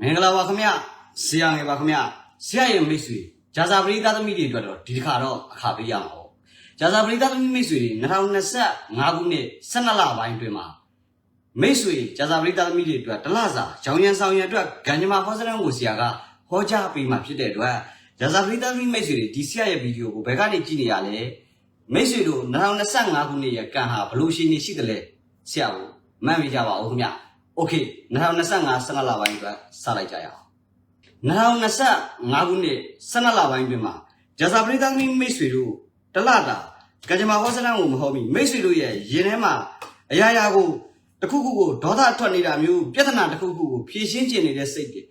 မင်္ဂလာပါခင်ဗျဆရာငယ်ပါခင်ဗျဆရာရဲ့မိတ်ဆွေဂျာဇာပရိသတ်သမီးတွေအတွက်တော့ဒီတစ်ခါတော့အခါပေးရမှာပေါ့ဂျာဇာပရိသတ်သမီးမိတ်ဆွေတွေ2025ခုနှစ်12လပိုင်းတွင်မှာမိတ်ဆွေဂျာဇာပရိသတ်သမီးတွေအတွက်တလစာရောင်ရန်ဆောင်ရန်အတွက်ဂန်ဂျမာဟောစလန်ကိုဆရာကဟောကြားပေးမှဖြစ်တဲ့အတွက်ဂျာဇာပရိသတ်သမီးမိတ်ဆွေတွေဒီဆရာရဲ့ဗီဒီယိုကိုဘယ်ကနေကြည့်နေရလဲမိတ်ဆွေတို့2025ခုနှစ်ရဲ့ကံဟာဘယ်လိုရှိနေရှိသလဲဆရာကိုမှတ်မိကြပါဦးခင်ဗျ โอเค2025 12လပိုင်းအတွက်စလိုက်ကြရအောင် 2025ခုနှစ်12လပိုင်းတွင်မှာဂျာဇာပရိသတ်သမီးမိတ်ဆွေတို့တလတာကကြမ္မာဟောစလန်ကိုမဟုတ်မီမိတ်ဆွေတို့ရဲ့ရင်ထဲမှာအရာရာကိုတစ်ခုခုကိုဒေါသထွက်နေတာမျိုးပြဿနာတစ်ခုခုကိုဖြေရှင်းကျင်နေတဲ့စိတ်တွေ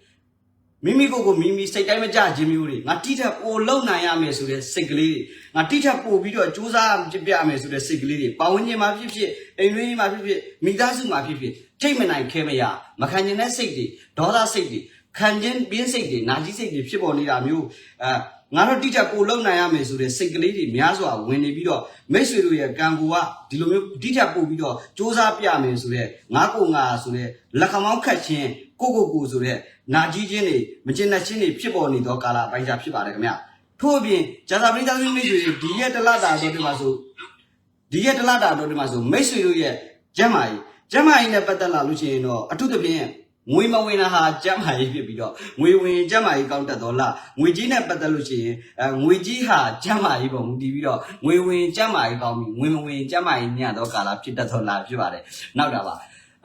မိမိကိုယ်ကိုမိမိစိတ်တိုင်းမကြခြင်းမျိုးတွေငါတိထက်ပိုလုံနိုင်ရမယ်ဆိုတဲ့စိတ်ကလေးတွေငါတိထက်ပိုပြီးတော့စူးစမ်းပြပြမယ်ဆိုတဲ့စိတ်ကလေးတွေပါဝင်ခြင်းမှာဖြစ်ဖြစ်အိမ်တွင်းမှာဖြစ်ဖြစ်မိသားစုမှာဖြစ်ဖြစ် ထိတ်မနိုင်ခဲမရမခံကျင်တဲ့စိတ်တွေဒေါသစိတ်တွေခံခြင်းပြင်းစိတ်တွေနာကြီးစိတ်တွေဖြစ်ပေါ်နေတာမျိုးအဲငါတို့တိကျကိုလုံနိုင်ရမယ်ဆိုတဲ့စိတ်ကလေးတွေများစွာဝင်နေပြီးတော့မိတ်ဆွေတို့ရဲ့ကံကူကဒီလိုမျိုးတိကျပို့ပြီးတော့စ조사ပြမယ်ဆိုတဲ့ငါကိုငါဆိုတဲ့လက်ခမောင်းခတ်ခြင်းကိုကိုကိုဆိုတဲ့နာကြီးခြင်းတွေမကျင်တဲ့ခြင်းတွေဖြစ်ပေါ်နေသောကာလပိုင်းခြားဖြစ်ပါတယ်ခင်ဗျထို့အပြင်ဂျာသာပရိသတ်မိတ်ဆွေတွေဒီရက်တလတာတော့ဒီမှာဆိုဒီရက်တလတာတော့ဒီမှာဆိုမိတ်ဆွေတို့ရဲ့ကျမ်းမာရေး ကျမ်းမာရေးနဲ့ပတ်သက်လာလို့ရှိရင်တော့အထူးသဖြင့်ငွေမဝင်တာဟာကျမ်းမာရေးဖြစ်ပြီးတော့ငွေဝင်ကျမ်းမာရေးကောင်းတတ်တော်လားငွေကြီးနဲ့ပတ်သက်လို့ရှိရင်အဲငွေကြီးဟာကျမ်းမာရေးပေါ်မူတည်ပြီးတော့ငွေဝင်ကျမ်းမာရေးကောင်းပြီးငွေမဝင်ကျမ်းမာရေးညံ့သောကာလဖြစ်တတ်တော်လားဖြစ်ပါတယ်နောက်တာပါ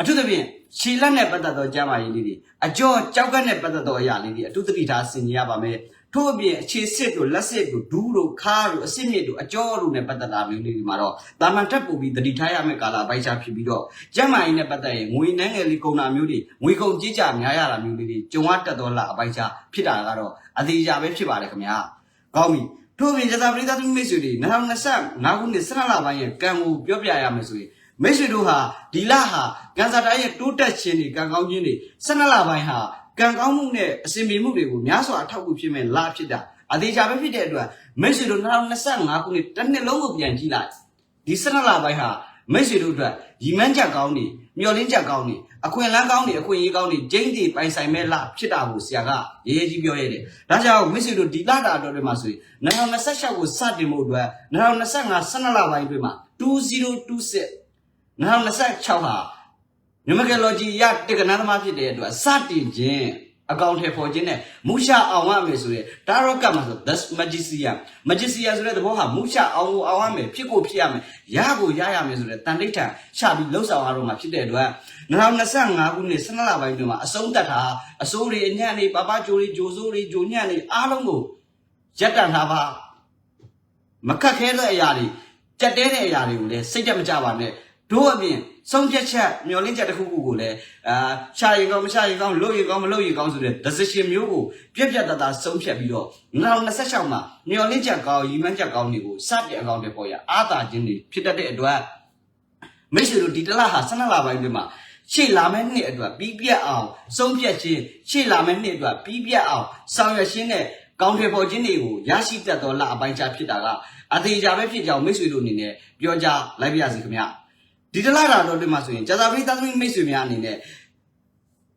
အထူးသဖြင့်ခြေလက်နဲ့ပတ်သက်သောကျမ်းမာရေးလေးတွေအကျော်ကြောက်ကက်နဲ့ပတ်သက်သောအရာလေးတွေအထူးသတိထားဆင်ခြင်ရပါမယ် ထို့အပြင်အခြေစစ်တို့လက်စစ်တို့ဒူးတို့ခါတို့အစစ်မြစ်တို့အကျော်တို့နဲ့ပတ်သက်တာမျိုးလေးတွေမှာတော့တာမန်တက်ပူပြီးသတိထားရမယ့်ကာလပိုက်ချဖြစ်ပြီးတော့ကျမ်းမာရေးနဲ့ပတ်သက်ရင်ငွေနှန်းငယ်လေးကုန်တာမျိုးတွေငွေကုန်ကြေးကြများရတာမျိုးလေးတွေကြုံရတတ်သောလအပိုက်ချဖြစ်တာကတော့အသေးချာပဲဖြစ်ပါတယ်ခင်ဗျာကောင်းပြီထို့အပြင်ဇာတာပရိသတ်မိတ်ဆွေတွေ2025ခုနှစ်17လပိုင်းရဲ့ကံကိုပြောပြရမယ်ဆိုရင်မိတ်ဆွေတို့ဟာဒီလဟာကန်စာတိုင်းရဲ့တိုးတက်ခြင်းတွေကံကောင်းခြင်းတွေ17လပိုင်းဟာ ကံကောင်းမှုနဲ့အစဉ်ပြေမှုတွေကိုများစွာအထောက်အကူဖြစ်မဲ့လဖြစ်တာအသေးချာပဲဖြစ်တဲ့အတွက်မိတ်ဆွေတို့2025ခုနှစ်တစ်နှစ်လုံးကိုပြန်ကြည့်လိုက်ဒီ17လပိုင်းဟာမိတ်ဆွေတို့အတွက်ရီမန်းချက်ကောင်းနေမျောလင်းချက်ကောင်းနေအခွင့်အလမ်းကောင်းနေအခွင့်အရေးကောင်းနေကျင်းတီပိုင်ဆိုင်မဲ့လဖြစ်တာကိုဆရာကရေးရေးကြီးပြောရတယ်ဒါကြောင့်မိတ်ဆွေတို့ဒီလတာတော်တွေမှာဆိုရင်2026ကိုစတင်ဖို့အတွက်2025 12လပိုင်းအတွင်းမှာ2026 2026ဟာ မြမကယ်လော်ဂျီရတက္ကနာသမားဖြစ်တဲ့အတွက်စတင်ခြင်းအကောင့်ထဲပေါ်ခြင်းနဲ့မူရှာအောင်ရမယ်ဆိုရဲဒါရောကတ်မှာဆို the magician magician ဆိုတဲ့သဘောဟာမူရှာအောင်ကိုအောင်ရမယ်ဖြစ်ကိုဖြစ်ရမယ်ရကိုရရမယ်ဆိုတဲ့တန်တိတ်ထန်ရှာပြီးလှုပ်ဆောင်ရတော့မှာဖြစ်တဲ့အတွက်2025ခုနှစ်12လပိုင်းတွင်မှာအဆုံးသက်တာအစိုးတွေအညံ့တွေပပဂျိုတွေဂျိုစိုးတွေဂျိုညံ့တွေအားလုံးကိုရက်တန်ထားပါမခက်ခဲတဲ့အရာတွေကြက်တဲတဲ့အရာတွေကိုလည်းစိတ်တက်မကြပါနဲ့ တို့အပြင်ဆုံးဖြတ်ချက်မျောလင့်ချက်တစ်ခုခုကိုလည်းအာရှာရင်ကောင်းမရှာရင်ကောင်းလုပ်ရင်ကောင်းမလုပ်ရင်ကောင်းဆိုတဲ့ decision မျိုးကိုပြက်ပြက်တသားဆုံးဖြတ်ပြီးတော့2026မှာမျောလင့်ချက်ကောင်းရီမှန်းချက်ကောင်းတွေကိုစတင်အကောင့်တွေပေါ်ရအာသာခြင်းတွေဖြစ်တတ်တဲ့အတွက်မိတ်ဆွေတို့ဒီတစ်လဟာ12လပိုင်းတွင်မှာရှေ့လာမယ့်နှစ်အတွက်ပြီးပြတ်အောင်ဆုံးဖြတ်ခြင်းရှေ့လာမယ့်နှစ်အတွက်ပြီးပြတ်အောင်ဆောင်ရွက်ခြင်းနဲ့ကောင်းထွယ်ပေါ်ခြင်းတွေကိုရရှိတတ်သောလအပိုင်းခြားဖြစ်တာကအသေးချာပဲဖြစ်ကြောင်းမိတ်ဆွေတို့အနေနဲ့ပြောကြားလိုက်ပါရစေခင်ဗျာ ဒီတလားတာတော့ဒီမှာဆိုရင်ဂျာသာပရိသတ်သမီးမိတ်ဆွေများအနေနဲ့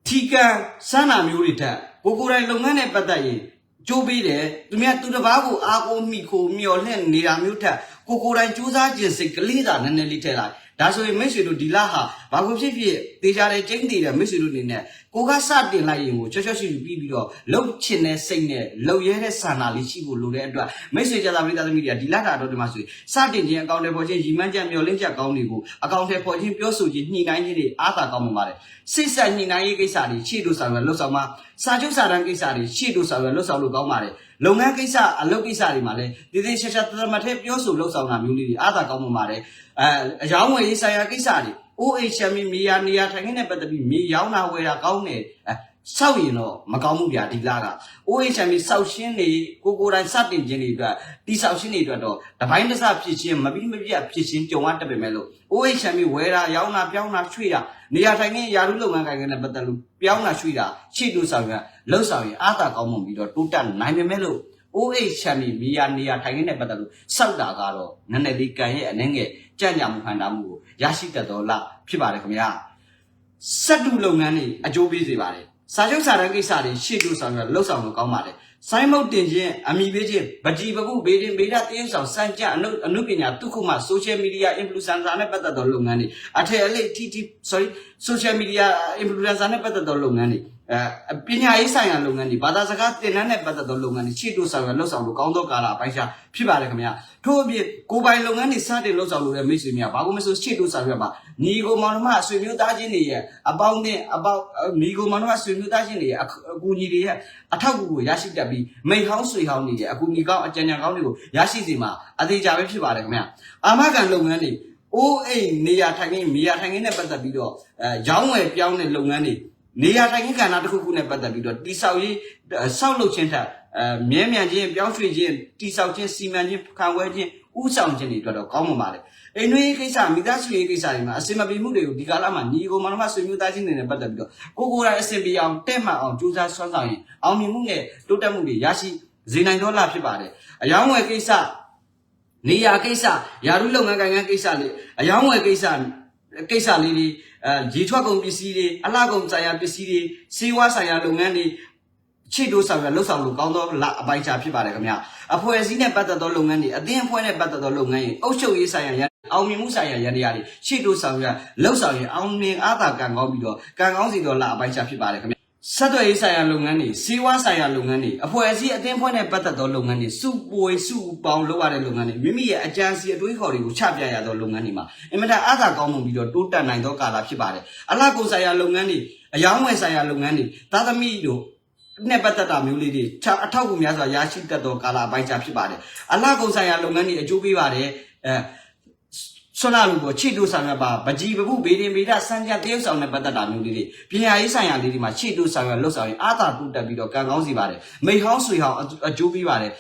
ထီကန်စမ်းနာမျိုးတွေထက်ကိုကိုယ်တိုင်လုပ်ငန်းနဲ့ပတ်သက်ရင်ကြိုးပေးတယ်သူများသူတစ်ပါးကိုအားကိုးမိခိုမျော်လင့်နေတာမျိုးထက်ကိုကိုယ်တိုင်စူးစမ်းခြင်းစိတ်ကလေးသာနည်းနည်းလေးထည့်လိုက် ဒါဆိုရင်မိတ်ဆွေတို့ဒီလဟာဘာကိုဖြစ်ဖြစ်တေချာတဲ့ကျင်းတည်တဲ့မိတ်ဆွေတို့အနေနဲ့ကိုကစတင်လိုက်ရင်ကိုချောချောရှိရှိပြီးပြီးတော့လှုပ်ချင်တဲ့စိတ်နဲ့လှုပ်ရဲတဲ့ဆန္ဒလေးရှိဖို့လိုတဲ့အတွက်မိတ်ဆွေကြတာပရိသတ်သမီးတွေကဒီလတာတော့ဒီမှာဆိုရင်စတင်ခြင်းအကောင့်တွေပေါ်ခြင်းရီမန်းချက်မျောလင့်ချက်ကောင်းတွေကိုအကောင့်တွေပေါ်ခြင်းပြောဆိုခြင်းညှိနှိုင်းခြင်းတွေအားသာကောင်းမှာပါတယ်စိတ်ဆက်ညှိနှိုင်းရေးကိစ္စတွေရှေ့တို့ဆောင်ရလှုပ်ဆောင်မှာစာချုပ်စာတမ်းကိစ္စတွေရှေ့တို့ဆောင်ရလှုပ်ဆောင်လို့ကောင်းပါတယ် လုပ်ငန်းကိစ္စအလုပ်ကိစ္စတွေမှာလည်းတည်တည်ရှာရှာတသမတ်ထဲပြောဆိုလှုပ်ဆောင်တာမျိုးလေးတွေအားသာကောင်းမှာပါတယ်အဲအယောင်းဝယ်ရေးဆိုင်ရာကိစ္စတွေ OHM မြေယာနေရာထိုင်ခင်းနဲ့ပတ်သက်ပြီးမြေရောင်းတာဝယ်တာကောင်းတယ်အဲ စောက်ရင်တော့မကောင်းဘူးဗျာဒီလားက OHM စောက်ရှင်းတွေကိုကိုယ်တိုင်စတင်ခြင်းတွေအတွက်တိစောက်ရှင်းတွေအတွက်တော့တပိုင်းတစ်စဖြစ်ခြင်းမပြီးမပြတ်ဖြစ်ခြင်းကြုံရတတ်ပေမဲ့လို့ OHM ဝယ်တာရောင်းတာပြောင်းတာရွှေ့တာနေရာထိုင်ခင်းယာရုလုပ်ငန်းကိုင်ခင်းနဲ့ပတ်သက်လို့ပြောင်းတာရွှေ့တာရှေ့တို့ဆောင်ရလှုပ်ဆောင်ရင်အားသာကောင်းမှုပြီးတော့တိုးတက်နိုင်ပေမဲ့လို့ OH ချမ်းမီမီယာနေရာထိုင်ခင်းနဲ့ပတ်သက်လို့စောက်တာကတော့နည်းနည်းလေးကံရဲ့အနေငယ်ကြံ့ကြမှုခံတာမှုကိုရရှိတတ်တော်လားဖြစ်ပါတယ်ခင်ဗျာစက်တူလုပ်ငန်းတွေအကျိုးပေးစေပါတယ် စာချုပ်စာတမ်းကိစ္စတွေရှေ့တိုးဆောင်ရလှုပ်ဆောင်လို့ကောင်းပါတယ်ဆိုင်းမုတ်တင်ခြင်းအမိပေးခြင်းဗတိပပုဘေးတင်ဘေဒတရုပ်ဆောင်စံကြအနုအနုပညာတုခုမှ social media influencer နဲ့ပတ်သက်သောလုပ်ငန်းတွေအထက်အလိတီတီ sorry social media influencer နဲ့ပတ်သက်သောလုပ်ငန်းတွေ အဲပညာရေးဆိုင်ရာလုပ်ငန်းတွေဘာသာစကားသင်တန်းနဲ့ပတ်သက်သောလုပ်ငန်းတွေရှေ့တိုးဆောင်ရလှုပ်ဆောင်လို့ကောင်းသောကာလအပိုင်းခြားဖြစ်ပါတယ်ခင်ဗျာထို့အပြင်ကိုယ်ပိုင်လုပ်ငန်းတွေစတင်လှုပ်ဆောင်လို့တဲ့မိတ်ဆွေများဘာလို့မဆိုရှေ့တိုးဆောင်ရပါညီကိုမောင်နှမဆွေမျိုးသားချင်းတွေရဲ့အပေါင်းအသင်းအပေါင်းညီကိုမောင်နှမဆွေမျိုးသားချင်းတွေရဲ့အကူအညီတွေရဲ့အထောက်အကူကိုရရှိတတ်ပြီးမိဟောင်းဆွေဟောင်းတွေရဲ့အကူအညီကောင်းအကြံဉာဏ်ကောင်းတွေကိုရရှိစေမှာအသေးချာပဲဖြစ်ပါတယ်ခင်ဗျာအာမခံလုပ်ငန်းတွေအိုးအိမ်နေရာထိုင်ခင်းနေရာထိုင်ခင်းနဲ့ပတ်သက်ပြီးတော့အဲရောင်းဝယ်ပြောင်းတဲ့လုပ်ငန်းတွေ နေရာထိုင်ခင်းကဏ္ဍတစ်ခုခုနဲ့ပတ်သက်ပြီးတော့တိဆောက်ရေးဆောက်လုပ်ခြင်းထက်အဲမြဲမြံခြင်းပြောင်းရွှေ့ခြင်းတိဆောက်ခြင်းစီမံခြင်းခံဝဲခြင်းဥဆောင်ခြင်းတွေအတွက်တော့ကောင်းမှာပါလေအိမ်တွင်းကိစ္စမိသားစုရေးကိစ္စတွေမှာအစင်မပြေမှုတွေကိုဒီကာလမှာညီကိုမနမဆွေမျိုးသားချင်းတွေနဲ့ပတ်သက်ပြီးတော့ကိုကိုယ်တိုင်အစင်ပြေအောင်တဲ့မှတ်အောင်ကြိုးစားဆွမ်းဆောင်ရင်အောင်မြင်မှုနဲ့တိုးတက်မှုတွေရရှိစေနိုင်တော့လားဖြစ်ပါတယ်အယောင်းဝယ်ကိစ္စနေရာကိစ္စယာရုလုပ်ငန်းကိုင်ငန်းကိစ္စလေးအယောင်းဝယ်ကိစ္စ ကိစ္စလေးတွေအဲရေထွက်ကုန်ပစ္စည်းတွေအလှကုန်ဆိုင်ရာပစ္စည်းတွေစေဝါဆိုင်ရာလုပ်ငန်းတွေချစ်တို့ဆောင်ရလှုပ်ဆောင်လို့ကောင်းသောလအပိုင်းခြားဖြစ်ပါတယ်ခင်ဗျအဖွဲ့အစည်းနဲ့ပတ်သက်သောလုပ်ငန်းတွေအသင်းအဖွဲ့နဲ့ပတ်သက်သောလုပ်ငန်းတွေအုပ်ချုပ်ရေးဆိုင်ရာရအောင်မြင်မှုဆိုင်ရာရန်တရားတွေချစ်တို့ဆောင်ရလှုပ်ဆောင်ရင်အောင်မြင်အားသာကံကောင်းပြီးတော့ကံကောင်းစီသောလအပိုင်းခြားဖြစ်ပါတယ်ခင်ဗျ ဆက်သွယ်ရေးဆိုင်ရာလုပ်ငန်းတွေစီးပွားဆိုင်ရာလုပ်ငန်းတွေအဖွဲ့အစည်းအသင်းအဖွဲ့နဲ့ပတ်သက်သောလုပ်ငန်းတွေစုပွေစုပေါင်းလုပ်ရတဲ့လုပ်ငန်းတွေမိမိရဲ့အကြံစီအတွေးခေါ်တွေကိုချပြရသောလုပ်ငန်းတွေမှာအင်မတန်အားသာကောင်းမှုပြီးတော့တိုးတက်နိုင်သောကာလဖြစ်ပါတယ်အလားကုန်ဆိုင်ရာလုပ်ငန်းတွေအယောင်းဝယ်ဆိုင်ရာလုပ်ငန်းတွေသာသမီတို့နဲ့ပတ်သက်တာမျိုးလေးတွေချအထောက်အကူများစွာရရှိတတ်သောကာလပိုင်းခြားဖြစ်ပါတယ်အလှကုန်ဆိုင်ရာလုပ်ငန်းတွေအကျိုးပေးပါတယ်အဲ ဆွမ်းလာလို့ပေါ့ခြေတိုးဆောင်ရပါပကြီးပပုဘေးရင်ဘေဒစံကြတရုပ်ဆောင်နဲ့ပတ်သက်တာမျိုးလေးတွေပညာရေးဆိုင်ရာလေးတွေမှာခြေတိုးဆောင်ရလှုပ်ဆောင်ရင်အာသာတူတက်ပြီးတော့ကံကောင်းစီပါတယ်မိဟောင်းဆွေဟောင်းအကျိုးပေးပါတယ်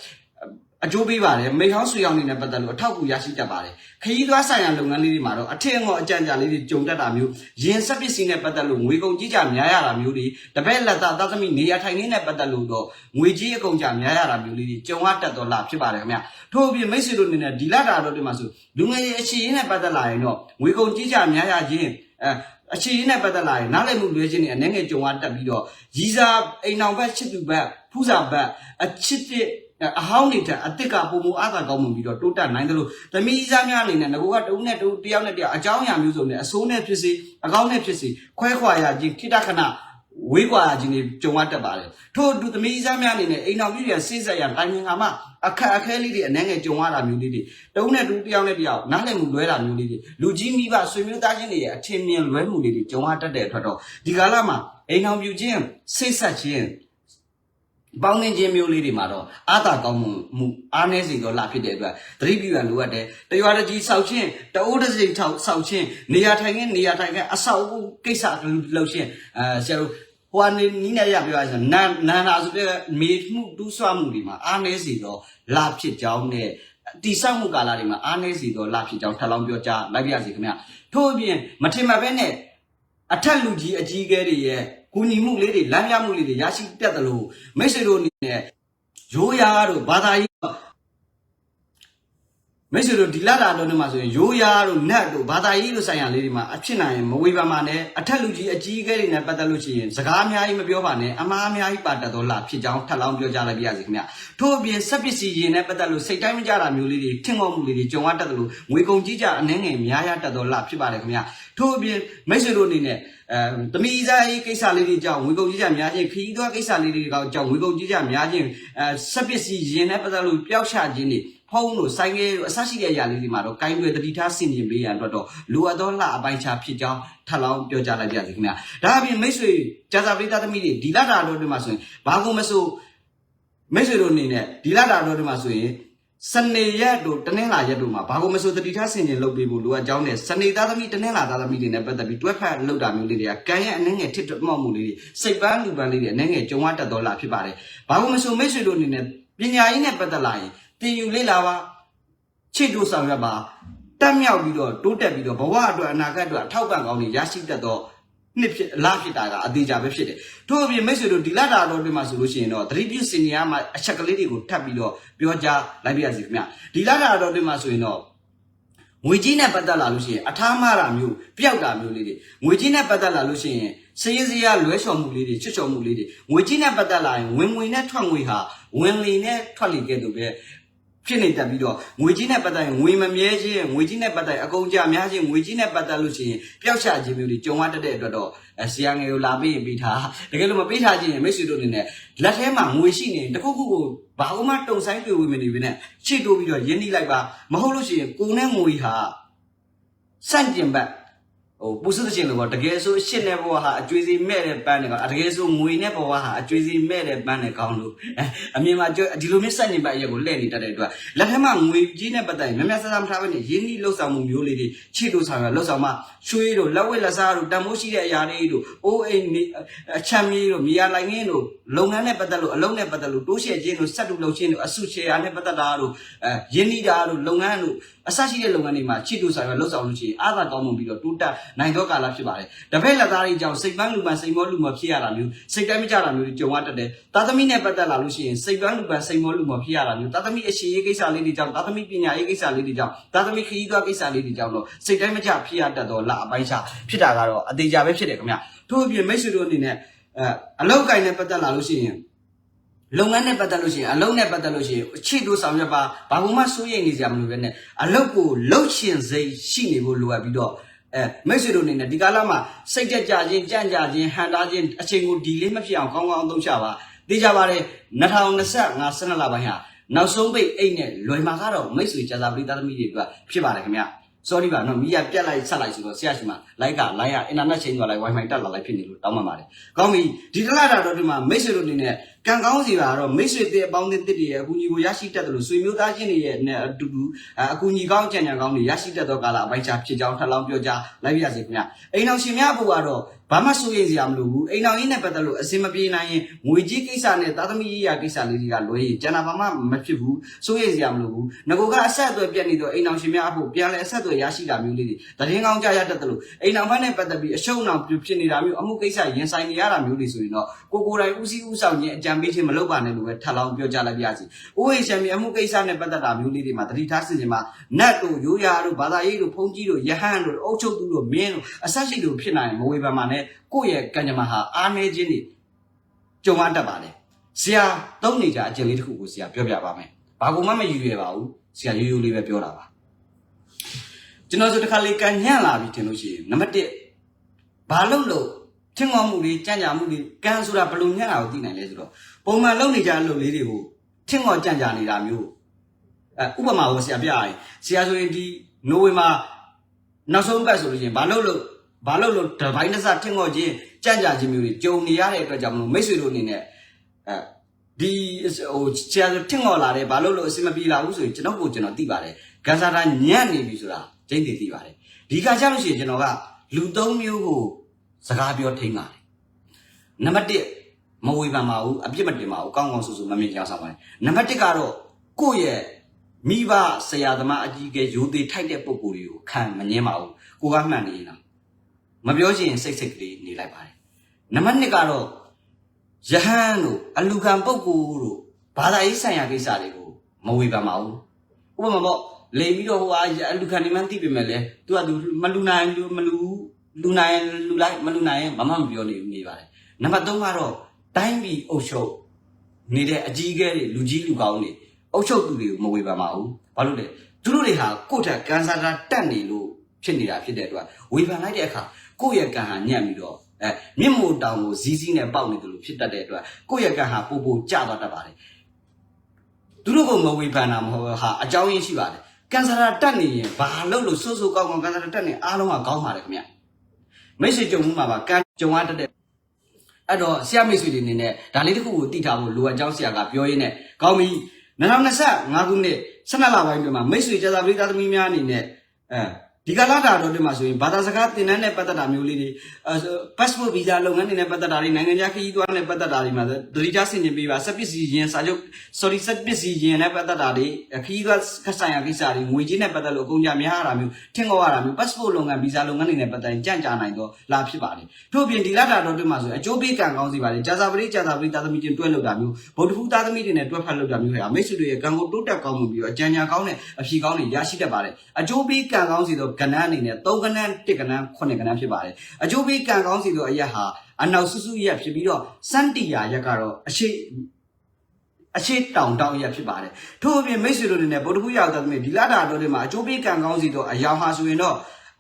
အကျိုးပေးပါတယ်မိဟောင်းဆွေဟောင်းနေနဲ့ပတ်သက်လို့အထောက်အကူရရှိတတ်ပါတယ်ခရီးသွားဆိုင်ရာလုပ်ငန်းလေးတွေမှာတော့အထင်ငေါအကြံကြလေးတွေကြုံတတ်တာမျိုးရင်ဆက်ပစ္စည်းနဲ့ပတ်သက်လို့ငွေကုန်ကြီးကြများရတာမျိုးတွေတပည့်လက်သားသသမီနေရာထိုင်နေနဲ့ပတ်သက်လို့တော့ငွေကြီးအကုန်ကြများရတာမျိုးလေးတွေကြုံရတတ်တော့လာဖြစ်ပါတယ်ခင်ဗျထို့အပြင်မိတ်ဆွေတို့အနေနဲ့ဒီလတာတော့ဒီမှာဆိုလူငယ်ရေးအခြေရင်းနဲ့ပတ်သက်လာရင်တော့ငွေကုန်ကြီးကြများရခြင်းအဲအခြေရင်းနဲ့ပတ်သက်လာရင်နားလည်မှုလွဲခြင်းတွေအနေငယ်ကြုံရတတ်ပြီးတော့ရီစာအိမ်အောင်ဘက်ချစ်သူဘက်ဖူးစာဘက်အချစ်တဲ့ အဟောင်းတွေတက်အစ်စ်ကပုံမူအားသာကောင်းမှုပြီးတော့တိုးတက်နိုင်တယ်လို့သမီးစားများအနေနဲ့ငကိုကတုံးနဲ့တုံးတယောက်နဲ့တယောက်အကြောင်းအရာမျိုးစုံနဲ့အစိုးနဲ့ဖြစ်စေအကောင်းနဲ့ဖြစ်စေခွဲခွာရခြင်းခိတခဏဝေးကွာခြင်းတွေကြုံရတတ်ပါတယ်ထို့အတူသမီးစားများအနေနဲ့အိမ်တော်ပြည့်ရစိတ်ဆက်ရတိုင်းငင်ကမှအခက်အခဲလေးတွေအနေငယ်ကြုံရတာမျိုးလေးတွေတုံးနဲ့တူတယောက်နဲ့တယောက်နားလည်မှုလွဲတာမျိုးလေးတွေလူကြီးမိဘဆွေမျိုးသားချင်းတွေရဲ့အထင်မြင်လွဲမှုလေးတွေကြုံရတတ်တဲ့အတွက်တော့ဒီကာလမှာအိမ်တော်ပြည့်ခြင်းစိတ်ဆက်ခြင်း ပေါင်းနေခြင်းမျိုးလေးတွေမှာတော့အာသာကောင်းမှုမှုအားနည်းစေသောလဖြစ်တဲ့အတွက်သတိပြုရန်လိုအပ်တယ်။တရွာတကြီးဆောက်ခြင်းတအိုးတစ်စိမ်ထောက်ဆောက်ခြင်းနေရာထိုင်ခြင်းနေရာထိုင်ခြင်းအဆောက်အဦကိစ္စလုပ်ခြင်းအဲဆရာတို့ဟိုကနေနီးနေရပြောရရင်နာနာနာဆိုတဲ့မေမှုတူးဆွမှုတွေမှာအားနည်းစေသောလဖြစ်ကြောင်းနဲ့တိဆောက်မှုကာလတွေမှာအားနည်းစေသောလဖြစ်ကြောင်းထပ်လောင်းပြောကြားလိုက်ပါရစေခင်ဗျ။ထို့အပြင်မထင်မှတ်ဘဲနဲ့အထက်လူကြီးအကြီးအကဲတွေရဲ့ ကူညီမှုလေးတွေလမ်းပြမှုလေးတွေရရှိတတ်တယ်လို့မိတ်ဆွေတို့အနေနဲ့ရိုးရာတို့ဘာသာရေး မိတ်ဆွေတို့ဒီလာတာတော့နေမှာဆိုရင်ရိုးရာတို့နတ်တို့ဘာသာရေးတို့ဆိုင်ရာလေးတွေမှာအဖြစ်နိုင်ရင်မဝေဖန်ပါနဲ့အထက်လူကြီးအကြီးအကဲတွေနဲ့ပတ်သက်လို့ရှိရင်စကားအများကြီးမပြောပါနဲ့အမားအများကြီးပါတတ်တော့လားဖြစ်ကြောင်းထပ်လောင်းပြောကြလိုက်ပါရစေခင်ဗျထို့အပြင်စက်ပစ္စည်းရင်နဲ့ပတ်သက်လို့စိတ်တိုင်းမကြတာမျိုးလေးတွေထင်ပေါ်မှုလေးတွေကြုံရတတ်တယ်လို့ငွေကုန်ကြီးကြအနှဲငယ်များရတတ်တော့လားဖြစ်ပါတယ်ခင်ဗျထို့အပြင်မိတ်ဆွေတို့အနေနဲ့အဲတမီစားရေးကိစ္စလေးတွေကြောင့်ငွေကုန်ကြီးကြများခြင်းခရီးသွားကိစ္စလေးတွေကြောင့်ငွေကုန်ကြီးကြများခြင်းအဲစက်ပစ္စည်းရင်နဲ့ပတ်သက်လို့ပျောက်ချခြင်းတွေ ဖုန်းတို့ဆိုင်ငယ်တို့အစရှိတဲ့အရာလေးတွေမှာတော့ကိုင်းတွေတတိထားဆင်ကျင်ပေးရန်အတွက်တော့လိုအပ်သောလှအပိုင်းခြားဖြစ်ကြောင်းထပ်လောင်းပြောကြားလိုက်ပါရစေခင်ဗျာဒါအပြင်မိတ်ဆွေကြာစာပရိသတ်သမီးတွေဒီလတာတော်တွေမှာဆိုရင်ဘာကုန်မဆိုမိတ်ဆွေတို့အနေနဲ့ဒီလတာတော်တွေမှာဆိုရင်စနေရက်တို့တနင်္လာရက်တို့မှာဘာကုန်မဆိုတတိထားဆင်ကျင်လုပ်ပေးဖို့လိုအပ်ကြောင်းနဲ့စနေသားသမီးတနင်္လာသားသမီးတွေနဲ့ပတ်သက်ပြီးတွဲဖက်လုပ်တာမျိုးလေးတွေကကံရဲ့အနေငယ်ထစ်တွမောက်မှုလေးတွေစိတ်ပန်းလူပန်းလေးတွေအနေငယ်ကြုံရတတ်တော်လာဖြစ်ပါတယ်ဘာကုန်မဆိုမိတ်ဆွေတို့အနေနဲ့ပညာရေးနဲ့ပတ်သက်လာရင် တင်ယူလေ့လာပါချစ်တို့ဆောင်ရွက်ပါတက်မြောက်ပြီးတော့တိုးတက်ပြီးတော့ဘဝအတွက်အနာဂတ်အတွက်အထောက်ပံ့ကောင်းတွေရရှိတတ်တော့နှစ်ဖြစ်လာဖြစ်တာကအသေးချာပဲဖြစ်တယ်။ထို့အပြင်မိတ်ဆွေတို့ဒီလတာတော်တွေမှာဆိုလို့ရှိရင်တော့သတိပြုစင်ညာမှာအချက်ကလေးတွေကိုထပ်ပြီးတော့ပြောကြားလိုက်ပြရစီခင်ဗျ။ဒီလတာတော်တွေမှာဆိုရင်တော့ငွေကြီးနဲ့ပတ်သက်လာလို့ရှိရင်အထားမတာမျိုးပျောက်တာမျိုးလေးတွေငွေကြီးနဲ့ပတ်သက်လာလို့ရှိရင်စည်ရည်စရာလွဲချော်မှုလေးတွေချွတ်ချော်မှုလေးတွေငွေကြီးနဲ့ပတ်သက်လာရင်ဝင်ငွေနဲ့ထွက်ငွေဟာဝင်လေနဲ့ထွက်လေကဲ့သို့ပဲ ဖြစ်နေတတ်ပြီးတော့ငွေကြီးနဲ့ပတ်သက်ရင်ငွေမမြဲခြင်းငွေကြီးနဲ့ပတ်သက်အကုန်ကြများခြင်းငွေကြီးနဲ့ပတ်သက်လို့ရှိရင်ပျောက်ချခြင်းမျိုးတွေကြုံရတတ်တဲ့အတွက်တော့အဲဆရာငယ်ကိုလာပြီးရင်ပြီးထားတကယ်လို့မပြီးထားခြင်းရင်မိတ်ဆွေတို့အနေနဲ့လက်ထဲမှာငွေရှိနေရင်တစ်ခုခုကိုဘာမှတုံဆိုင်တွေ့ဝင်မနေဘဲနဲ့ချစ်တိုးပြီးတော့ရင်းနှီးလိုက်ပါမဟုတ်လို့ရှိရင်ကိုယ်နဲ့ငွေဟာစန့်ကျင်ဘက် ဟိုပူစတဲ့ချင်းလို့ပေါ့တကယ်ဆိုရှစ်တဲ့ဘဝဟာအကျွေးစီမဲ့တဲ့ပန်းနဲ့ကောင်တကယ်ဆိုငွေနဲ့ဘဝဟာအကျွေးစီမဲ့တဲ့ပန်းနဲ့ကောင်လို့အဲအမြင်မှာကျွဒီလိုမျိုးစန့်ကျင်ဘက်အရက်ကိုလှည့်နေတတ်တဲ့အတွက်လက်ထက်မှာငွေကြီးနဲ့ပတ်သက်ရင်မြတ်မြတ်ဆဆမထားဘဲနဲ့ရင်းနှီးလှုပ်ဆောင်မှုမျိုးလေးတွေချစ်လို့ဆောင်ရလှုပ်ဆောင်မှရွှေတို့လက်ဝဲလက်စားတို့တန်မိုးရှိတဲ့အရာတွေတို့အိုးအိမ်နေအချမ်းမီးတို့မြေယာလိုက်ငင်းတို့လုပ်ငန်းနဲ့ပတ်သက်လို့အလုံးနဲ့ပတ်သက်လို့တိုးရှယ်ခြင်းတို့စက်တူလုပ်ခြင်းတို့အစုရှယ်ယာနဲ့ပတ်သက်တာတို့အဲရင်းနှီးတာတို့လုပ်ငန်းတို့အစရှိတဲ့လုပ်ငန်းတွေမှာချစ်လို့ဆောင်ရလှုပ်ဆောင်လို့ရှိရင်အားသာကောင်းမှုပြီးတော့တိုးတက်နိုင်သောကာလဖြစ်ပါတယ်။တပည့်လက်သားတွေကြောင့်စိတ်ပန်းလူပန်းစိတ်မောလူမောဖြစ်ရတာမျိုးစိတ်တိုင်းမကြတာမျိုးတွေကြုံရတတ်တယ်။သာသမီနဲ့ပတ်သက်လာလို့ရှိရင်စိတ်ပန်းလူပန်းစိတ်မောလူမောဖြစ်ရတာမျိုးသာသမီအရှိရေးကိစ္စလေးတွေကြောင့်သာသမီပညာရေးကိစ္စလေးတွေကြောင့်သာသမီခရီးသွားကိစ္စလေးတွေကြောင့်တော့စိတ်တိုင်းမကြဖြစ်ရတတ်တော့လအပိုင်းခြားဖြစ်တာကတော့အသေးကြပဲဖြစ်တယ်ခင်ဗျ။ထို့အပြင်မိတ်ဆွေတို့အနေနဲ့အဲအလောက်ကိုင်းနဲ့ပတ်သက်လာလို့ရှိရင်လုပ်ငန်းနဲ့ပတ်သက်လို့ရှိရင်အလုပ်နဲ့ပတ်သက်လို့ရှိရင်အချစ်တို့ဆောင်ရွက်ပါဘာမှမစိုးရိမ်နေကြမလို့ပဲနဲ့အလုပ်ကိုလှုပ်ရှင်စိတ်ရှိနေဖို့လိုအပ်ပြီးတော့ အဲမိတ်ဆွေတို့အနေနဲ့ဒီကာလမှာစိတ်ကြကြခြင်းကြံ့ကြခြင်းဟန်တာခြင်းအချိန်ကိုဒီလေးမဖြစ်အောင်ကောင်းကောင်းအသုံးချပါသိကြပါတယ်2025ဆနလပိုင်းဟာနောက်ဆုံးပိတ်အိတ်နဲ့လွယ်မှာကတော့မိတ်ဆွေကြာစာပရိသတ်သမီးတွေအတွက်ဖြစ်ပါတယ်ခင်ဗျ sorry ပါနော်မီးရပြတ်လိုက်ဆက်လိုက်ဆိုတော့ဆရာရှင်မလိုက်ကလိုင်းရအင်တာနက်ချိန်သွားလိုက် wifi တက်လာလိုက်ဖြစ်နေလို့တောင်းပန်ပါတယ်။ကောင်းပြီဒီတလားတာတော့ဒီမှာမိတ်ဆွေတို့အနေနဲ့ကံကောင်းစီပါတော့မိတ်ဆွေတဲ့အပေါင်းအသင်းတစ်တွေရဲ့အကူအညီကိုရရှိတတ်တယ်လို့ဆွေမျိုးသားချင်းတွေရဲ့နဲ့အတူတူအကူအညီကောင်းကြံ့ကြံကောင်းတွေရရှိတတ်သောကာလအပိုင်းခြားဖြစ်ကြောင်းထပ်လောင်းပြောကြားလိုက်ပါရစေခင်ဗျ။အိမ်အောင်ရှင်များအဖို့ကတော့ဘာမှစိုးရိမ်စရာမလိုဘူးအိမ်အောင်ရင်းနဲ့ပတ်သက်လို့အစင်မပြေနိုင်ရင်ငွေကြီးကိစ္စနဲ့သာသမီရေးရာကိစ္စလေးတွေကလွဲရင်ကျန်တာဘာမှမဖြစ်ဘူးစိုးရိမ်စရာမလိုဘူးငကိုကအဆက်အသွယ်ပြတ်နေတော့အိမ်အောင်ရှင်များအဖို့ပြန်လဲအဆက်အသွယ်ရရှိတာမျိုးလေးတွေတရင်ကောင်းကြရတတ်တယ်လို့အိမ်အောင်ဖက်နဲ့ပတ်သက်ပြီးအရှုံးအောင်ဖြစ်နေတာမျိုးအမှုကိစ္စရင်ဆိုင်နေရတာမျိုးတွေဆိုရင်တော့ကိုကိုယ်တိုင်ဦးစီးဦးဆောင်ခြင်းအကြံပေးခြင်းမလုပ်ပါနဲ့လို့ပဲထပ်လောင်းပြောကြလိုက်ပါစီ။အိုးဟိရှမ်းမြေအမှုကိစ္စနဲ့ပတ်သက်တာမျိုးလေးတွေမှာတတိထားစင်ခြင်းမှာနတ်တို့ရိုးရာတို့ဘာသာရေးတို့ဖုန်ကြီးတို့ယဟန်တို့အုတ်ချုပ်သူတို့မင်းတို့အဆက်ရှိတို့ဖြစ်နိုင်မဝေဖန်ပါနဲ့ကိုယ့်ရဲ့ကံကြမ္မာဟာအားနည်းခြင်းတွေကြုံရတတ်ပါလေ။ဆရာသုံးနေကြအကျင့်လေးတစ်ခုကိုဆရာပြောပြပါမယ်။ဘာကူမှမယူရပါဘူး။ဆရာရိုးရိုးလေးပဲပြောတာပါ။ကျွန်တော်ဆိုတစ်ခါလေးကညံ့လာပြီထင်လို့ရှိရင်နံပါတ်1ဘာလို့လို့ ထင်ငေါမှုတွေကြံ့ကြာမှုတွေကံဆိုတာဘယ်လိုညံ့တာကိုသိနိုင်လဲဆိုတော့ပုံမှန်လုပ်နေကြအလုပ်လေးတွေကိုထင်ငေါကြံ့ကြာနေတာမျိုးအဲဥပမာကိုဆရာပြရရင်ဆရာဆိုရင်ဒီနိုဝင်ဘာနောက်ဆုံးပတ်ဆိုလို့ရှိရင်ဘာလို့လို့ဘာလို့လို့ဒီဘိုင်းတစ်စထင်ငေါခြင်းကြံ့ကြာခြင်းမျိုးတွေကြုံနေရတဲ့အတွက်ကြောင့်မလို့မိတ်ဆွေတို့အနေနဲ့အဲဒီဟိုဆရာဆိုထင်ငေါလာတယ်ဘာလို့လို့အဆင်မပြေလာဘူးဆိုရင်ကျွန်တော်ကိုကျွန်တော်သိပါတယ်ဂန်စာတာညံ့နေပြီဆိုတာကျိန်းသိသိပါတယ်ဒီခါကျလို့ရှိရင်ကျွန်တော်ကလူသုံးမျိုးကို စကားပြောထိန်းပါတယ်နံပါတ်1မဝေဖန်ပါဘူးအပြစ်မတင်ပါဘူးကောင်းကောင်းဆူဆူမမြင်ကြောက်ဆောင်ပါတယ်နံပါတ်1ကတော့ကိုယ့်ရဲ့မိဘဆရာသမားအကြီးအကဲရိုသေထိုက်တဲ့ပုံကိုယ်တွေကိုခံမငင်းပါဘူးကိုကမှန်နေလားမပြောချင်စိတ်စိတ်ကလေးနေလိုက်ပါတယ်နံပါတ်2ကတော့ယဟန်တို့အလူခံပုံကိုယ်တို့ဘာသာရေးဆိုင်ရာကိစ္စတွေကိုမဝေဖန်ပါဘူးဥပမာပေါ့လေပြီးတော့ဟိုဟာအလူခံနေမှန်းသိပေမဲ့လေ तू က तू မလူနိုင်လူမလူ လူနိုင်လူလိုက်မလူနိုင်ဘာမှမပြောနေနေပါတယ်နံပါတ်3ကတော့တိုင်းပြည်အုပ်ချုပ်နေတဲ့အကြီးအကဲတွေလူကြီးလူကောင်းတွေအုပ်ချုပ်သူတွေကိုမဝေဖန်ပါဘူးဘာလို့လဲသူတို့တွေဟာကိုယ့်ထက်ကန်ဆာတာတက်နေလို့ဖြစ်နေတာဖြစ်တဲ့အတွက်ဝေဖန်လိုက်တဲ့အခါကိုယ့်ရဲ့ကံဟာညံ့ပြီးတော့အဲမြင့်မို့တောင်ကိုဇီးဇီးနဲ့ပေါက်နေတယ်လို့ဖြစ်တတ်တဲ့အတွက်ကိုယ့်ရဲ့ကံဟာပို့ပို့ကျသွားတတ်ပါတယ်သူတို့ကမဝေဖန်တာမဟုတ်ဟာအကြောင်းရင်းရှိပါတယ်ကန်ဆာတာတက်နေရင်ဘာလို့လို့ဆိုးဆိုးကောင်းကောင်းကန်ဆာတာတက်နေအားလုံးကကောင်းပါတယ်ခင်ဗျ မိတ်ဆွေကြုံမှုမှာပါကန်ကြုံရတတ်တဲ့အဲ့တော့ဆရာမိတ်ဆွေတွေအနေနဲ့ဒါလေးတစ်ခုကိုသိထားဖို့လိုအပ်ကြောင်းဆရာကပြောရင်းနဲ့ကောင်းပြီ2025ခုနှစ်12လပိုင်းတွင်မှာမိတ်ဆွေကျသာပရိသတ်သမီးများအနေနဲ့အဲ ဒီကလာတာတော့ဒီမှာဆိုရင်ဘာသာစကားသင်တန်းနဲ့ပတ်သက်တာမျိုးလေးတွေအဲ passport visa လုပ်ငန်းတွေနဲ့ပတ်သက်တာတွေနိုင်ငံခြားခရီးသွားနဲ့ပတ်သက်တာတွေမှာသတိထားဆင်ခြင်ပေးပါစက်ပစ္စည်းရင်စာချုပ် sorry စက်ပစ္စည်းရင်နဲ့ပတ်သက်တာတွေခရီးသွားဆိုင်ရာကိစ္စတွေငွေကြေးနဲ့ပတ်သက်လို့အကုန်ကြများရတာမျိုးထင်ခေါ်ရတာမျိုး passport လုပ်ငန်း visa လုပ်ငန်းတွေနဲ့ပတ်သက်ရင်ကြံ့ကြာနိုင်တော့လာဖြစ်ပါတယ်ထို့ပြင်ဒီလာတာတော့ဒီမှာဆိုရင်အကျိုးပေးကံကောင်းစီပါတယ်ကြာစာပရိကြာစာပရိသာသမီချင်းတွဲလုပ်တာမျိုးဗုဒ္ဓဖူးသားသမီတွေနဲ့တွဲဖက်လုပ်တာမျိုးဟာမိတ်ဆွေတွေရဲ့ကံကိုတိုးတက်ကောင်းမှုပြီးတော့အကြံဉာဏ်ကောင်းတဲ့အဖြေကောင်းတွေရရှိတတ်ပါတယ်အကျိုးပေးကံကောင်းစီတော့ကဏ္ဍအနေနဲ့3ကဏ္ဍ1ကဏ္ဍ9ကဏ္ဍဖြစ်ပါတယ်အကျိုးပေးကံကောင်းစီသောအရက်ဟာအနောက်စုစုရက်ဖြစ်ပြီးတော့စန်တီယာရက်ကတော့အရှိအရှိတောင်တောင်ရက်ဖြစ်ပါတယ်ထို့အပြင်မိတ်ဆွေတို့တွေနဲ့ဗုဒ္ဓဘုရားတော်သမီးဒီလာတာတော်တွေမှာအကျိုးပေးကံကောင်းစီသောအယောင်ဟာဆိုရင်တော့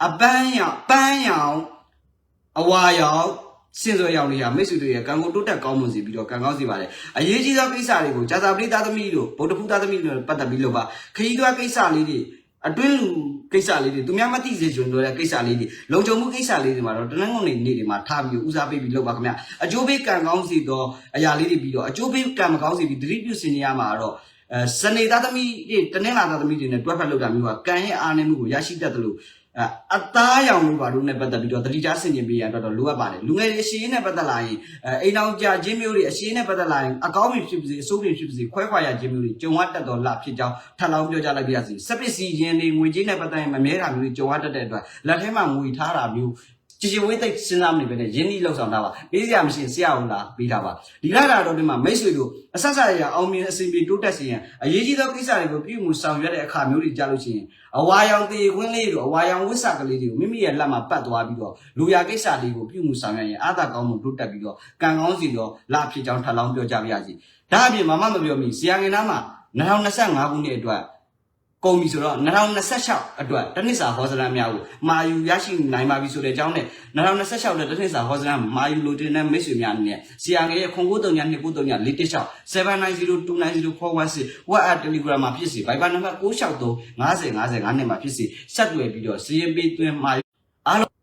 အပန်းရောင်ပန်းရောင်အဝါရောင်စင်စောရောင်တွေဟာမိတ်ဆွေတို့ရဲ့ကံကိုတိုးတက်ကောင်းမွန်စေပြီးတော့ကံကောင်းစေပါတယ်အရေးကြီးသောကိစ္စတွေကိုဇာတာပရိသသမီးတို့ဗုဒ္ဓဘုရားသမီးတို့ပတ်သက်ပြီးလို့ပါခရီးသွားကိစ္စလေးတွေ အတွင်းလူကိစ္စလေးတွေသူများမသိစေချင်လို့တဲ့ကိစ္စလေးတွေလုံခြုံမှုကိစ္စလေးတွေမှာတော့တနင်္ဂနွေနေ့တွေမှာထားပြီးဦးစားပေးပြီးလုပ်ပါခင်ဗျအကျိုးပေးကံကောင်းစီသောအရာလေးတွေပြီးတော့အကျိုးပေးကံမကောင်းစီပြီးသတိပြုစင်ရမှာတော့အဲစနေသားသမီးတွေတနင်္လာသားသမီးတွေနဲ့တွဲဖက်လုပ်တာမျိုးကကံရဲ့အားနည်းမှုကိုရရှိတတ်တယ်လို့ အဲအသားရောင်မှုပါလို့နဲ့ပတ်သက်ပြီးတော့တတိချဆင်ကျင်ပေးရတော့တော့လိုအပ်ပါတယ်လူငယ်တွေအရှိရင်နဲ့ပတ်သက်လာရင်အဲအိမ်အောင်ကြခြင်းမျိုးတွေအရှိရင်နဲ့ပတ်သက်လာရင်အကောင်းမြင်ဖြစ်ပါစေအဆိုးမြင်ဖြစ်ပါစေခွဲခွာရခြင်းမျိုးတွေကြုံရတတ်တော်လဖြစ်ကြောင်းထပ်လောင်းပြောကြလိုက်ပါရစေစပစ္စည်းရင်တွေငွေကြေးနဲ့ပတ်သက်ရင်မမြဲတာမျိုးတွေကြုံရတတ်တဲ့အတွက်လက်ထဲမှာငွေထားတာမျိုး ကြည်ကြည်ဝေးသိစဉ်းစားမနေပဲနဲ့ရင်းနှီးလှုပ်ဆောင်တာပါပေးစရာမရှိရင်ဆရာအောင်လားပေးတာပါဒီလာတာတော့ဒီမှာမိတ်ဆွေတို့အဆက်ဆက်ရအောင်မြင်အစဉ်ပြေတိုးတက်စေရန်အရေးကြီးသောကိစ္စတွေကိုပြုမှုဆောင်ရွက်တဲ့အခါမျိုးတွေကြားလို့ရှိရင်အဝါရောင်တေခွင်းလေးတို့အဝါရောင်ဝိဆကလေးတွေကိုမိမိရဲ့လက်မှာပတ်သွားပြီးတော့လူရကိစ္စလေးကိုပြုမှုဆောင်ရွက်ရင်အာသာကောင်းမှုတိုးတက်ပြီးတော့ကံကောင်းစီတော့လာဖြစ်ကြောင်းထပ်လောင်းပြောကြပါရစေဒါအပြင်မမမပြောမိဇီယာငင်သားမှာ2025ခုနှစ်အတွက် ကုန်ပြီဆိုတော့2026အတွက်တနစ်စာဟောစလမ်းများကိုမာယူရရှိနိုင်ပါပြီဆိုတဲ့အကြောင်းနဲ့2026တဲ့တနစ်စာဟောစလမ်းမာယူလိုတင်တဲ့မိတ်ဆွေများအနေနဲ့ဆီယာငယ်ရဲ့ခွန်ကိုတုံညာနှစ်ကိုတုံညာ၄တစ်6 79029041 WhatsApp Telegram မှာဖြစ်စီ Viber နံပါတ်663 50 50 9နဲ့မှာဖြစ်စီဆက်သွယ်ပြီးတော့စီရင်ပေးသွင်းမာယူအားလုံး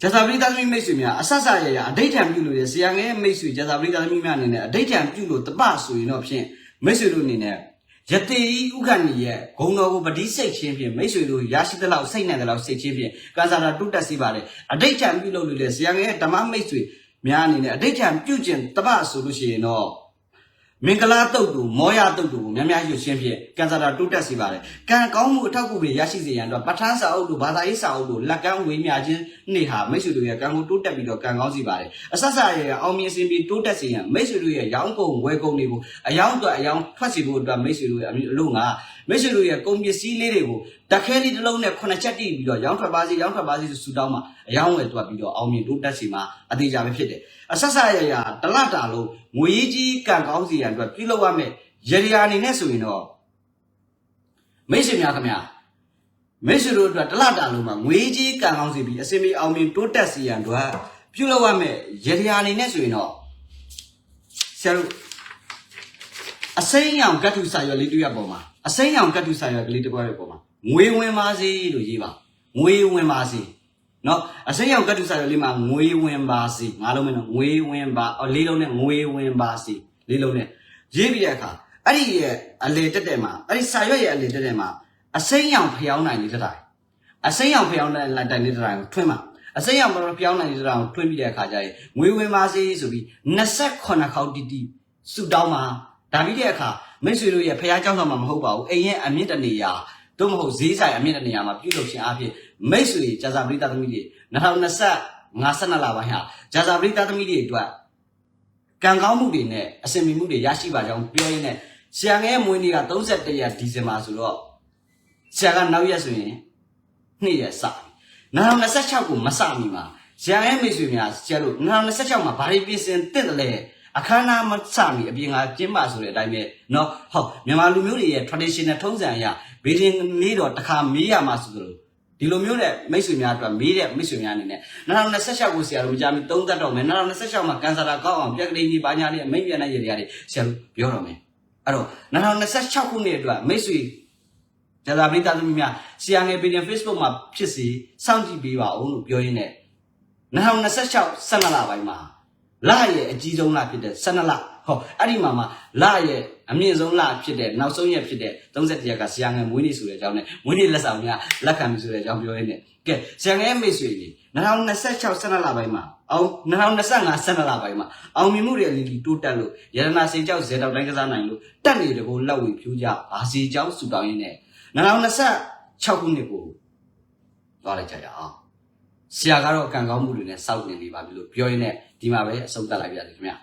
ကျသာပရိသတ်သမီးမိတ်ဆွေများအဆက်ဆက်ရရအဋိဋ္ဌံပြုလို့ရဆီယာငယ်ရဲ့မိတ်ဆွေကျသာပရိသတ်သမီးများအနေနဲ့အဋိဋ္ဌံပြုလို့တပဆိုရင်တော့ဖြင့်မိတ်ဆွေတို့အနေနဲ့ ယတိဥက္ကဏီရဲ့ဂုံတော်ကိုပတိစိတ်ချင်းဖြင့်မိတ်ဆွေတို့ရရှိတဲ့လောက်စိတ်နဲ့တဲ့လောက်စိတ်ချင်းဖြင့်ကံစားတာတုတ်တက်စီပါလေအဋိဋ္ဌံပြုလို့လို့လေဇာငယ်ဓမ္မမိတ်ဆွေများအနေနဲ့အဋိဋ္ဌံပြုခြင်းတပဆိုလို့ရှိရင်တော့ မင်္ဂလာတုတ်တူမောရတုတ်တူကိုများများရွှေချင်းဖြင့်ကံစားတာတုတ်တက်စီပါလေကံကောင်းမှုအထောက်အကူတွေရရှိစေရန်တော့ပဋ္ဌာန်းစာအုပ်တို့ဘာသာရေးစာအုပ်တို့လက်ကမ်းဝေးမြခြင်းနေ့ဟာမိတ်ဆွေတို့ရဲ့ကံကိုတိုးတက်ပြီးတော့ကံကောင်းစီပါလေအဆက်ဆက်ရဲ့အောင်မြင်စင်ပြီးတိုးတက်စေရန်မိတ်ဆွေတို့ရဲ့ရောင်းကုန်ဝယ်ကုန်တွေကိုအယောင်းအတွက်အယောင်းထွက်စီဖို့အတွက်မိတ်ဆွေတို့ရဲ့အလို့ငါ မိတ်ဆွေတို့ရဲ့ကုန်ပစ္စည်းလေးတွေကိုတက်ခဲလေးတစ်လုံးနဲ့ခုနှစ်ချက်တိပြီးတော့ရောင်းထွက်ပါစေရောင်းထွက်ပါစေဆိုဆူတောင်းမှာအယောင်းဝယ်တွက်ပြီးတော့အောင်မြင်တိုးတက်စီမှာအသေးချာပဲဖြစ်တယ်အဆက်ဆက်ရရတလတာလုံးငွေကြီးကံကောင်းစီရန်အတွက်ပြုလုပ်ရမယ်ရရအနေနဲ့ဆိုရင်တော့မိတ်ဆွေများခင်ဗျာမိတ်ဆွေတို့အတွက်တလတာလုံးမှာငွေကြီးကံကောင်းစီပြီးအစင်မီအောင်မြင်တိုးတက်စီရန်အတွက်ပြုလုပ်ရမယ်ရရအနေနဲ့ဆိုရင်တော့ဆရာတို့အစိမ်းရောင်ကတ်ထုစာရွက်လေးတွေ့ရပေါ်မှာ အစိမ်းရောင်ကတ်ထုစာရွက်ကလေးတစ်ပွားရဲ့ပေါ်မှာငွေဝင်ပါစေလို့ရေးပါငွေဝင်ပါစေနော်အစိမ်းရောင်ကတ်ထုစာရွက်လေးမှာငွေဝင်ပါစေငါလုံးမင်းနော်ငွေဝင်ပါအော်လေးလုံးနဲ့ငွေဝင်ပါစေလေးလုံးနဲ့ရေးပြီးတဲ့အခါအဲ့ဒီရဲ့အလေတက်တဲ့မှာအဲ့ဒီစာရွက်ရဲ့အလေတက်တဲ့မှာအစိမ်းရောင်ဖျောင်းနိုင်လေးတစ်တိုင်းအစိမ်းရောင်ဖျောင်းနိုင်လိုက်တိုင်းလေးတစ်တိုင်းကိုထွင်းမှာအစိမ်းရောင်မလို့ဖျောင်းနိုင်လေးတစ်တိုင်းကိုထွင်းပြီးတဲ့အခါကျရင်ငွေဝင်ပါစေဆိုပြီး28ခေါက်တီတီစုတောင်းမှာဒါပြီးတဲ့အခါ မိတ်ဆွေတို့ရဲ့ဖះကြောက်ဆောင်မှာမဟုတ်ပါဘူးအိမ်ရဲ့အမြင့်တနေရာတို့မဟုတ်ဈေးဆိုင်အမြင့်တနေရာမှာပြုလုပ်ခြင်းအဖြစ်မိတ်ဆွေကြာစာပရိသတ်သမီးတွေ2020 52လပိုင်းဟာကြာစာပရိသတ်သမီးတွေအတွက်ကံကောင်းမှုတွေနဲ့အစဉ်မီမှုတွေရရှိပါကြောင်းပြောရင်းနဲ့ဆရာငယ်မွေးနေ့က31ရက်ဒီဇင်ဘာဆိုတော့ဆရာကနောက်ရက်ဆိုရင်နှစ်ရက်စပြီ2026ကိုမစမီမှာဆရာငယ်မိတ်ဆွေများဆရာတို့2026မှာဘာတွေပြင်ဆင်သင့်တယ်လဲ အခမ်းအနားမစမီအပြင်ကကျင်းပါဆိုတဲ့အတိုင်းပဲเนาะဟုတ်မြန်မာလူမျိုးတွေရဲ့ traditional ထုံးစံအရဘေးရင်လေးတော့တစ်ခါမေးရမှာဆိုသလိုဒီလိုမျိုးနဲ့မိတ်ဆွေများအတွက်မေးတဲ့မိတ်ဆွေများအနေနဲ့2026ကိုဆရာတို့ကြာပြီသုံးသက်တော့မယ်2026မှာကန်ဆာလာကောက်အောင်ပြက်ကလေးကြီးပါညာလေးမိတ်ပြန်တဲ့ရေတွေရတယ်ဆရာတို့ပြောတော့မယ်အဲ့တော့2026ခုနှစ်အတွက်မိတ်ဆွေကျသာပိတသမီးများဆရာငယ်ပြည် Facebook မှာဖြစ်စီစောင့်ကြည့်ပေးပါဦးလို့ပြောရင်းနဲ့2026 12လပိုင်းမှာ လရဲ့အကြီးဆုံးလဖြစ်တဲ့12လဟောအဲ့ဒီမှာမှာလရဲ့အမြင့်ဆုံးလဖြစ်တဲ့နောက်ဆုံးရက်ဖြစ်တဲ့31ရက်ကဆရာငယ်မွေးနေ့ဆိုတဲ့အကြောင်းနဲ့မွေးနေ့လက်ဆောင်များလက်ခံပြီဆိုတဲ့အကြောင်းပြောရင်းနဲ့ကဲဆရာငယ်မိတ်ဆွေကြီး2026 12လပိုင်းမှာအောင်2025 12လပိုင်းမှာအောင်မြင်မှုတွေအလီလီတိုးတက်လို့ရတနာစိန်ကြောက်ဇေတောက်တိုင်းကစားနိုင်လို့တက်နေတကိုလက်ဝေဖြူးကြဘာစီကြောင်းဆူတောင်းရင်းနဲ့2026ခုနှစ်ကိုသွားလိုက်ကြရအောင်ဆရာကတော့ကံကောင်းမှုတွေနဲ့စောင့်နေနေပါပြီလို့ပြောရင်းနဲ့ ဒီမှာပဲအဆုံးသတ်လိုက်ပါရစေခင်ဗျာ